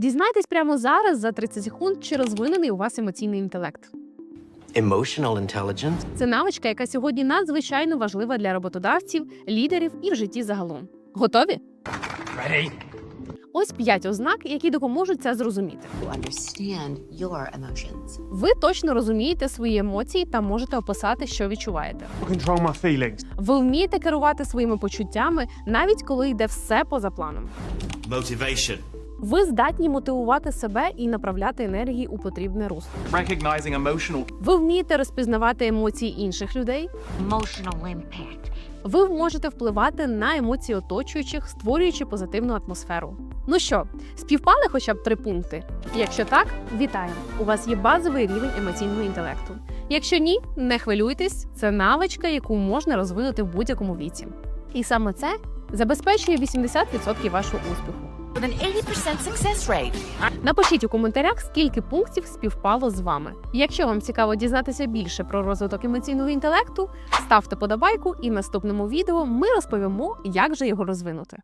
Дізнайтесь прямо зараз за 30 секунд, чи розвинений у вас емоційний інтелект. Emotional intelligence. Це навичка, яка сьогодні надзвичайно важлива для роботодавців, лідерів і в житті загалом. Готові? Ось п'ять ознак, які допоможуть це зрозуміти. to understand your emotions. Ви точно розумієте свої емоції та можете описати, що відчуваєте. control my feelings. Ви вмієте керувати своїми почуттями, навіть коли йде все поза планом. Motivation. Ви здатні мотивувати себе і направляти енергії у потрібне русло. Ви вмієте розпізнавати емоції інших людей. Ви можете впливати на емоції оточуючих, створюючи позитивну атмосферу. Ну що, співпали хоча б три пункти? Якщо так, вітаю! У вас є базовий рівень емоційного інтелекту. Якщо ні, не хвилюйтесь, це навичка, яку можна розвинути в будь-якому віці. І саме це забезпечує 80% вашого успіху. With an 80% success rate. Напишіть у коментарях, скільки пунктів співпало з вами. Якщо вам цікаво дізнатися більше про розвиток емоційного інтелекту, ставте подобайку, і в наступному відео ми розповімо, як же його розвинути.